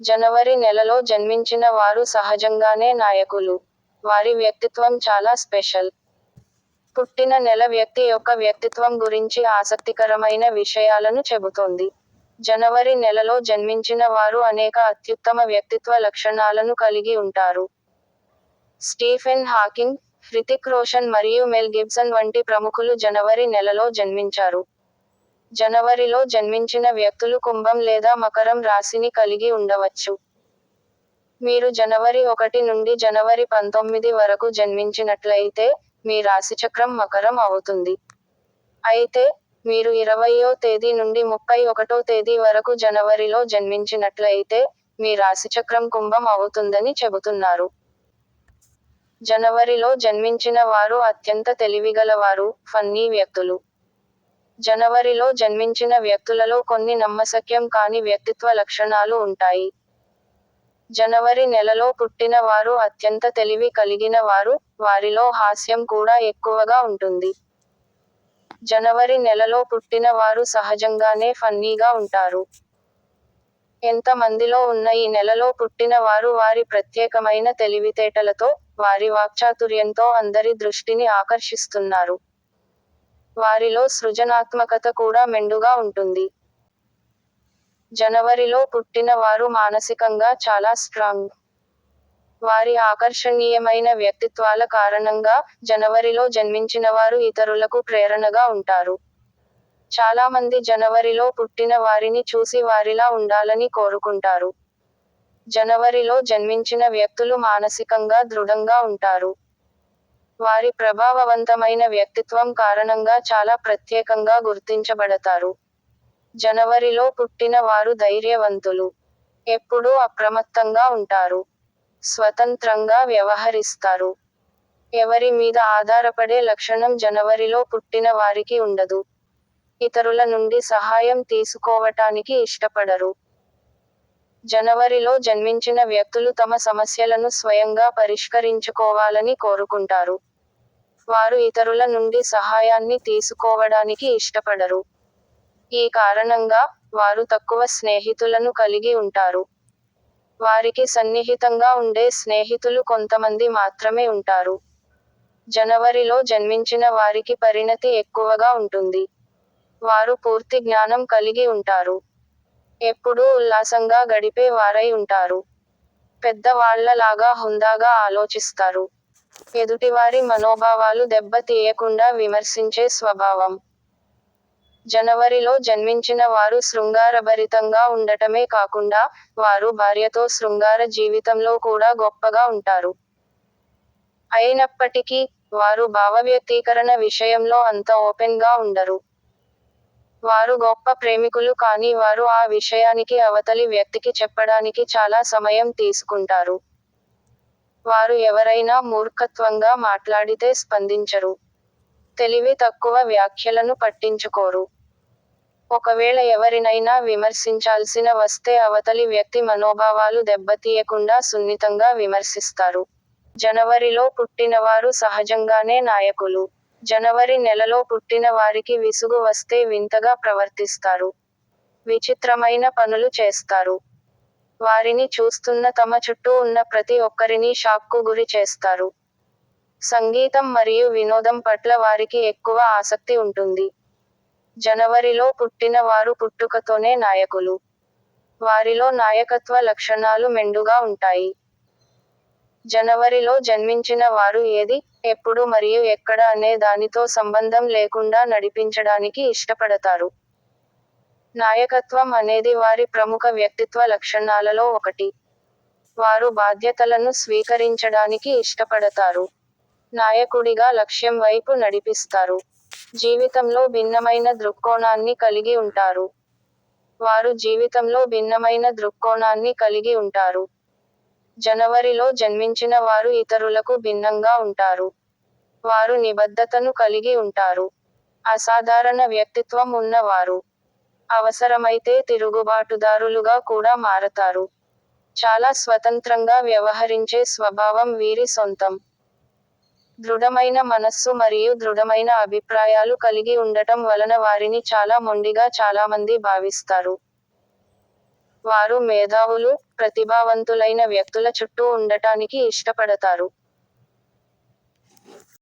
జనవరి నెలలో జన్మించిన వారు సహజంగానే నాయకులు. వారి వ్యక్తిత్వం చాలా స్పెషల్. పుట్టిన నెల వ్యక్తి యొక్క వ్యక్తిత్వం గురించి ఆసక్తికరమైన విషయాలను చెబుతోంది. జనవరి నెలలో జన్మించిన వారు అనేక అత్యుత్తమ వ్యక్తిత్వ లక్షణాలను కలిగి ఉంటారు. స్టీఫెన్ హాకింగ్, హృతిక్ రోషన్ మరియు మెల్ గిబ్సన్ వంటి ప్రముఖులు జనవరి నెలలో జన్మించారు. జనవరిలో జన్మించిన వ్యక్తులు కుంభం లేదా మకరం రాశిని కలిగి ఉండవచ్చు. మీరు జనవరి ఒకటి నుండి జనవరి పంతొమ్మిది వరకు జన్మించినట్లయితే, మీ రాశిచక్రం మకరం అవుతుంది. అయితే, మీరు ఇరవయో తేదీ నుండి ముప్పై ఒకటో తేదీ వరకు జనవరిలో జన్మించినట్లయితే, మీ రాశిచక్రం కుంభం అవుతుందని చెబుతున్నారు. జనవరిలో జన్మించిన వారు అత్యంత తెలివిగలవారు, ఫన్నీ వ్యక్తులు. జనవరిలో జన్మించిన వ్యక్తులలో కొన్ని నమ్మశక్యం కాని వ్యక్తిత్వ లక్షణాలు ఉంటాయి. జనవరి నెలలో పుట్టిన వారు అత్యంత తెలివి కలిగిన వారు, వారిలో హాస్యం కూడా ఎక్కువగా ఉంటుంది. జనవరి నెలలో పుట్టిన వారు సహజంగానే ఫన్నీగా ఉంటారు. ఎంత మందిలో ఉన్న ఈ నెలలో పుట్టిన వారు వారి ప్రత్యేకమైన తెలివితేటలతో, వారి వాక్చాతుర్యంతో అందరి దృష్టిని ఆకర్షిస్తున్నారు. వారిలో సృజనాత్మకత కూడా మెండుగా ఉంటుంది. జనవరిలో పుట్టిన వారు మానసికంగా చాలా స్ట్రాంగ్. వారి ఆకర్షణీయమైన వ్యక్తిత్వాల కారణంగా, జనవరిలో జన్మించినవారు ఇతరులకు ప్రేరణగా ఉంటారు. చాలామంది జనవరిలో పుట్టిన వారిని చూసి వారిలా ఉండాలని కోరుకుంటారు. జనవరిలో జన్మించిన వ్యక్తులు మానసికంగా దృఢంగా ఉంటారు. వారి ప్రభావవంతమైన వ్యక్తిత్వం కారణంగా చాలా ప్రత్యేకంగా గుర్తించబడతారు. జనవరిలో పుట్టిన వారు ధైర్యవంతులు. ఎప్పుడూ అప్రమత్తంగా ఉంటారు. స్వతంత్రంగా వ్యవహరిస్తారు. ఎవరి మీద ఆధారపడే లక్షణం జనవరిలో పుట్టిన వారికి ఉండదు. ఇతరుల నుండి సహాయం తీసుకోవటానికి ఇష్టపడరు. జనవరిలో జన్మించిన వ్యక్తులు తమ సమస్యలను స్వయంగా పరిష్కరించుకోవాలని కోరుకుంటారు. వారు ఇతరుల నుండి సహాయాన్ని తీసుకోవడానికి ఇష్టపడరు. ఈ కారణంగా, వారు తక్కువ స్నేహితులను కలిగి ఉంటారు. వారికి సన్నిహితంగా ఉండే స్నేహితులు కొంతమంది మాత్రమే ఉంటారు. జనవరిలో జన్మించిన వారికి పరిణతి ఎక్కువగా ఉంటుంది. వారు పూర్తి జ్ఞానం కలిగి ఉంటారు. ఎప్పుడూ ఉల్లాసంగా గడిపే వారై ఉంటారు. పెద్దవాళ్ళలాగా హుందాగా ఆలోచిస్తారు. ఎదుటివారి మనోభావాలు దెబ్బ తీయకుండా విమర్శించే స్వభావం. జనవరిలో జన్మించిన వారు శృంగారభరితంగా ఉండటమే కాకుండా, వారు భార్యతో శృంగార జీవితంలో కూడా గొప్పగా ఉంటారు. అయినప్పటికీ, వారు భావవ్యక్తీకరణ విషయంలో అంత ఓపెన్గా ఉండరు. వారు గొప్ప ప్రేమికులు కానీ వారు ఆ విషయానికి అవతలి వ్యక్తికి చెప్పడానికి చాలా సమయం తీసుకుంటారు. వారు ఎవరైనా మూర్ఖత్వంగా మాట్లాడితే స్పందించరు. తెలివి తక్కువ వ్యాఖ్యలను పట్టించుకోరు. ఒకవేళ ఎవరినైనా విమర్శించాల్సిన వస్తే అవతలి వ్యక్తి మనోభావాలు దెబ్బతీయకుండా సున్నితంగా విమర్శిస్తారు. జనవరిలో పుట్టినవారు సహజంగానే నాయకులు. జనవరి నెలలో పుట్టిన వారికి విసుగు వస్తే వింతగా ప్రవర్తిస్తారు. విచిత్రమైన పనులు చేస్తారు. వారిని చూస్తున్న తమ చుట్టూ ఉన్న ప్రతి ఒక్కరిని షాక్కు గురి చేస్తారు. సంగీతం మరియు వినోదం పట్ల వారికి ఎక్కువ ఆసక్తి ఉంటుంది. జనవరిలో పుట్టిన వారు పుట్టుకతోనే నాయకులు. వారిలో నాయకత్వ లక్షణాలు మెండుగా ఉంటాయి. జనవరిలో జన్మించిన వారు ఏది, ఎప్పుడు మరియు ఎక్కడ అనే దానితో సంబంధం లేకుండా నడిపించడానికి ఇష్టపడతారు. నాయకత్వం అనేది వారి ప్రముఖ వ్యక్తిత్వ లక్షణాలలో ఒకటి. వారు బాధ్యతలను స్వీకరించడానికి ఇష్టపడతారు. నాయకుడిగా లక్ష్యం వైపు నడిపిస్తారు. జీవితంలో భిన్నమైన దృక్కోణాన్ని కలిగి ఉంటారు. వారు జీవితంలో భిన్నమైన దృక్కోణాన్ని కలిగి ఉంటారు. జనవరిలో జన్మించిన వారు ఇతరులకు భిన్నంగా ఉంటారు. వారు నిబద్ధతను కలిగి ఉంటారు. అసాధారణ వ్యక్తిత్వం ఉన్నవారు అవసరమైతే తిరుగుబాటుదారులుగా కూడా మారతారు. చాలా స్వతంత్రంగా వ్యవహరించే స్వభావం వీరి సొంతం. దృఢమైన మనస్సు మరియు దృఢమైన అభిప్రాయాలు కలిగి ఉండటం వలన వారిని చాలా మొండిగా చాలామంది భావిస్తారు. వారు మేధావులు, ప్రతిభావంతులైన వ్యక్తుల చుట్టూ ఉండటానికి ఇష్టపడతారు